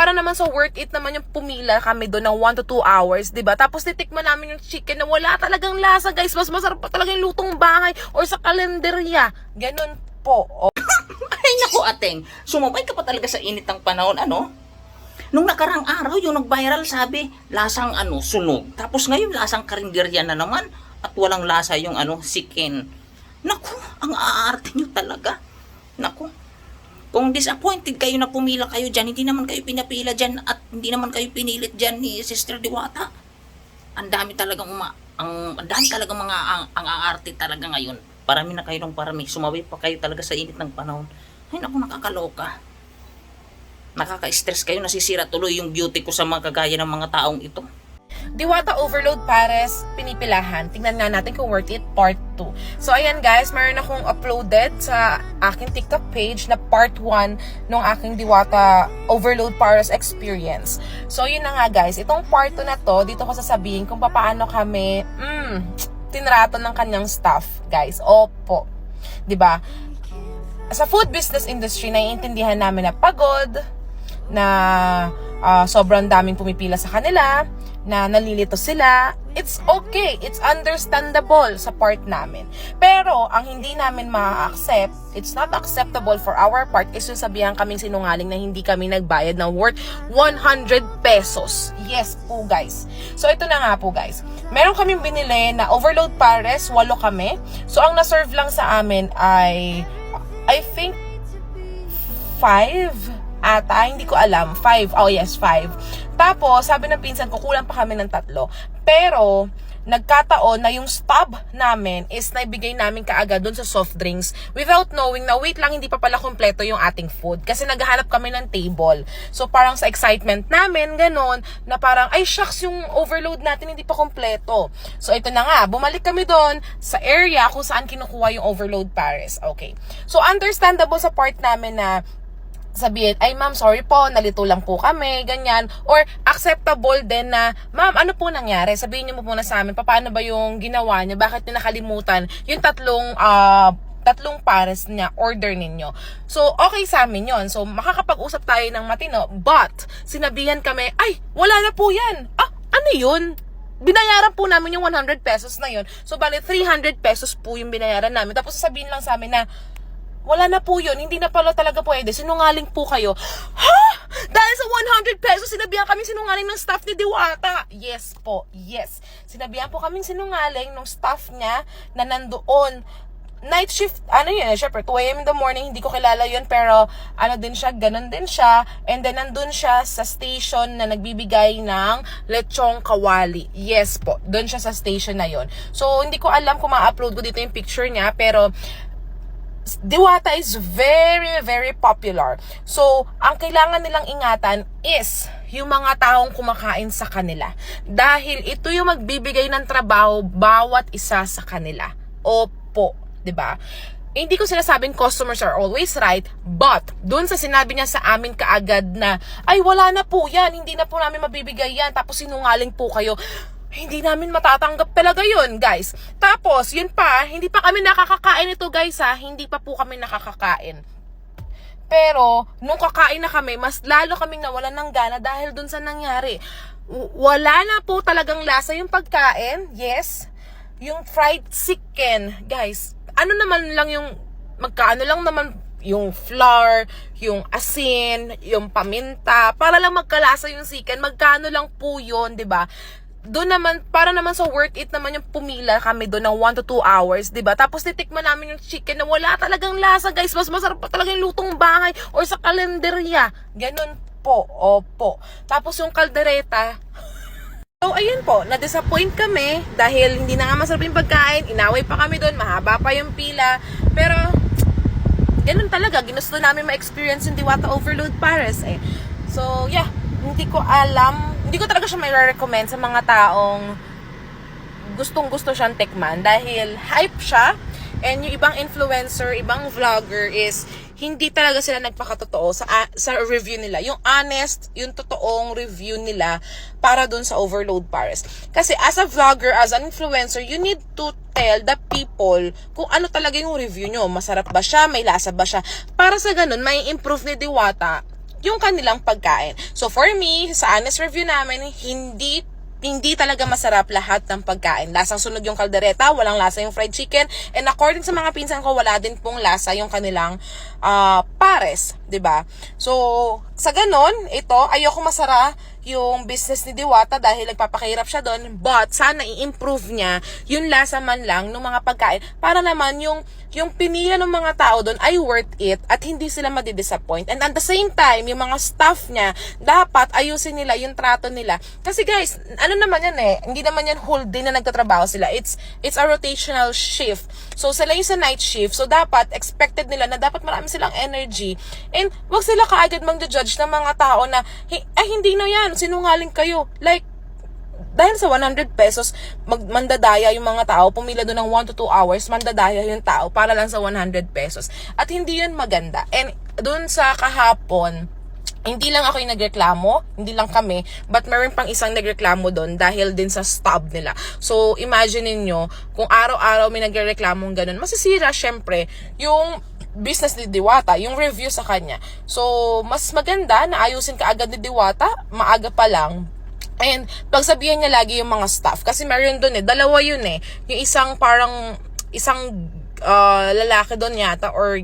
para naman sa worth it naman yung pumila kami doon ng 1 to 2 hours, 'di ba? Tapos titikman namin yung chicken na wala talagang lasa, guys. Mas masarap pa talaga yung lutong bahay or sa kalenderya. Ganun po. O, Ay, naku, ateng. Sumabay ka pa talaga sa init ng panahon, ano? Nung nakarang araw, yung nag-viral sabi, lasang ano, sunog. Tapos ngayon, lasang karinderya na naman. At walang lasa yung ano, sikin. Naku, ang aarte nyo talaga. Naku. Kung disappointed kayo na pumila kayo dyan, hindi naman kayo pinapila dyan at hindi naman kayo pinilit dyan ni Sister Diwata. Ang dami talagang uma, ang, ang dami talagang mga ang, ang aarte talaga ngayon. Parami na kayo ng parami. Sumabay pa kayo talaga sa init ng panahon. Ay, naku, nakakaloka. Nakaka-stress kayo, nasisira tuloy yung beauty ko sa mga kagaya ng mga taong ito. Diwata Overload Pares, pinipilahan. Tingnan nga natin kung worth it, part 2. So, ayan guys, meron akong uploaded sa aking TikTok page na part 1 ng aking Diwata Overload Pares experience. So, yun na nga guys, itong part 2 na to, dito ko sasabihin kung paano kami, mm, tinrato ng kanyang staff, guys. Opo. 'Di ba? Sa food business industry, naiintindihan namin na pagod, na ah, sobrang daming pumipila sa kanila, na nalilito sila, it's okay. It's understandable sa part namin. Pero, ang hindi namin ma-accept, it's not acceptable for our part, is yung sabihan kaming sinungaling na hindi kami nagbayad ng worth 100 pesos. Yes po, guys. So, ito na nga po, guys. Meron kaming binili na overload pares, walo kami. So, ang na-serve lang sa amin ay, I think, five ata, hindi ko alam. Five. Oh, yes, five. Tapos, sabi ng pinsan ko, kulang pa kami ng tatlo. Pero, nagkataon na yung stub namin is naibigay namin kaagad dun sa soft drinks without knowing na wait lang, hindi pa pala kompleto yung ating food. Kasi naghahanap kami ng table. So, parang sa excitement namin, ganun, na parang, ay shucks, yung overload natin hindi pa kompleto. So, ito na nga, bumalik kami doon sa area kung saan kinukuha yung overload pares. Okay. So, understandable sa part namin na sabihin, ay ma'am, sorry po, nalito lang po kami, ganyan. Or acceptable din na, ma'am, ano po nangyari? Sabihin niyo mo muna sa amin, paano ba yung ginawa niya? Bakit niya nakalimutan yung tatlong, ah, tatlong pares niya, order ninyo. So, okay sa amin yon So, makakapag-usap tayo ng matino. But, sinabihan kami, ay, wala na po yan. Ah, ano yun? binayaran po namin yung 100 pesos na yun. So, bali, 300 pesos po yung binayaran namin. Tapos, sasabihin lang sa amin na, wala na po yun. Hindi na pala talaga pwede. Sinungaling po kayo. Ha? Dahil sa 100 pesos, sinabihan kami sinungaling ng staff ni Diwata. Yes po. Yes. Sinabihan po kaming sinungaling ng staff niya na nandoon night shift, ano yun, syempre, 2 a.m. in the morning, hindi ko kilala yun, pero, ano din siya, ganun din siya, and then, nandun siya sa station na nagbibigay ng lechong kawali. Yes po, doon siya sa station na yun. So, hindi ko alam kung ma-upload ko dito yung picture niya, pero, Diwata is very, very popular. So, ang kailangan nilang ingatan is yung mga taong kumakain sa kanila. Dahil ito yung magbibigay ng trabaho bawat isa sa kanila. Opo, 'di ba? Hindi ko sinasabing customers are always right, but doon sa sinabi niya sa amin kaagad na, ay wala na po yan, hindi na po namin mabibigay yan, tapos sinungaling po kayo hindi namin matatanggap talaga yun, guys. Tapos, yun pa, hindi pa kami nakakakain ito, guys, ha. Hindi pa po kami nakakakain. Pero, nung kakain na kami, mas lalo kaming nawalan ng gana dahil dun sa nangyari. Wala na po talagang lasa yung pagkain. Yes. Yung fried chicken, guys. Ano naman lang yung, magkaano lang naman yung flour, yung asin, yung paminta, para lang magkalasa yung chicken, magkano lang po yun, 'di ba? Doon naman, para naman sa worth it naman yung pumila kami doon ng 1 to 2 hours, ba? Tapos titikman namin yung chicken na wala talagang lasa, guys. Mas masarap pa talaga yung lutong bahay or sa kalenderya. Ganun po, opo. Tapos yung kaldereta, So, ayun po, na-disappoint kami dahil hindi na nga masarap yung pagkain, inaway pa kami doon, mahaba pa yung pila. Pero, ganun talaga, ginusto namin ma-experience yung Diwata Overload Paris eh. So, yeah, hindi ko alam, hindi ko talaga siya may recommend sa mga taong gustong gusto siyang tikman dahil hype siya and yung ibang influencer, ibang vlogger is hindi talaga sila nagpakatotoo sa sa review nila. Yung honest, yung totoong review nila para dun sa Overload Paris. Kasi as a vlogger, as an influencer, you need to tell the people kung ano talaga yung review nyo. Masarap ba siya? May lasa ba siya? Para sa ganun, may improve ni Diwata yung kanilang pagkain. So for me, sa honest review namin, hindi hindi talaga masarap lahat ng pagkain. Lasang sunog yung kaldereta, walang lasa yung fried chicken, and according sa mga pinsan ko, wala din pong lasa yung kanilang ah, pares, ba? So, sa ganon, ito, ayoko masara yung business ni Diwata dahil nagpapakahirap siya doon, but sana i-improve niya yung lasa man lang ng mga pagkain para naman yung yung pinila ng mga tao doon ay worth it at hindi sila madidisappoint. And at the same time, yung mga staff niya, dapat ayusin nila yung trato nila. Kasi guys, ano naman yan eh, hindi naman yan whole day na nagtatrabaho sila. It's, it's a rotational shift. So sila yung sa night shift. So dapat, expected nila na dapat marami silang energy. Wag sila kaagad mang-judge ng mga tao na, "Hi- ay hindi na yan, sinungaling kayo. Like, dahil sa 100 pesos, mag, mandadaya yung mga tao, pumila doon ng 1 to 2 hours, mandadaya yung tao para lang sa 100 pesos. At hindi yun maganda. And doon sa kahapon, hindi lang ako yung nagreklamo, hindi lang kami, but meron pang isang nagreklamo doon dahil din sa stub nila. So, imagine niyo kung araw-araw may nagreklamo ganun, masisira syempre yung business ni Diwata, yung review sa kanya. So, mas maganda na ayusin ka agad ni Diwata, maaga pa lang, And pagsabihan niya lagi yung mga staff kasi meron doon eh, dalawa yun eh. Yung isang parang isang ah, lalaki doon yata or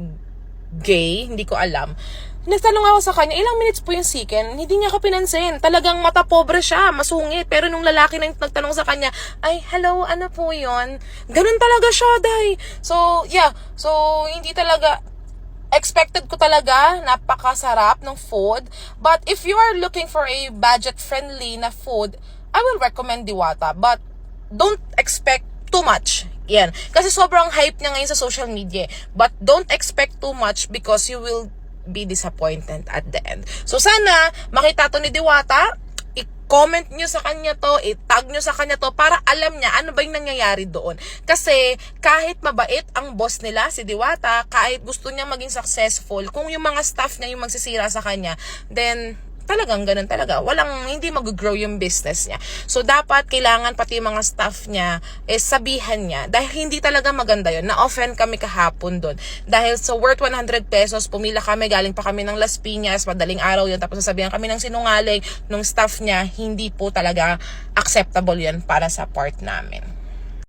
gay, hindi ko alam. Nagtanong ako sa kanya, ilang minutes po yung siken? Hindi niya ako pinansin. Talagang mata pobre siya, masungit. Pero nung lalaki na nagtanong sa kanya, ay, hello, ano po yun? Ganun talaga siya, day. So, yeah. So, hindi talaga, expected ko talaga napakasarap ng food. But if you are looking for a budget-friendly na food, I will recommend Diwata. But don't expect too much. Yan. Kasi sobrang hype niya ngayon sa social media. But don't expect too much because you will be disappointed at the end. So sana makita to ni Diwata, i-comment nyo sa kanya to, i-tag nyo sa kanya to para alam niya ano ba yung nangyayari doon. Kasi kahit mabait ang boss nila, si Diwata, kahit gusto niya maging successful, kung yung mga staff niya yung magsisira sa kanya, then talagang ganun talaga. Walang, hindi mag-grow yung business niya. So, dapat, kailangan pati mga staff niya, is sabihan niya. Dahil hindi talaga maganda yun. Na-offend kami kahapon doon. Dahil sa worth 100 pesos, pumila kami, galing pa kami ng Las Piñas, madaling araw yun, tapos sasabihan kami ng sinungaling nung staff niya, hindi po talaga acceptable yun para sa part namin.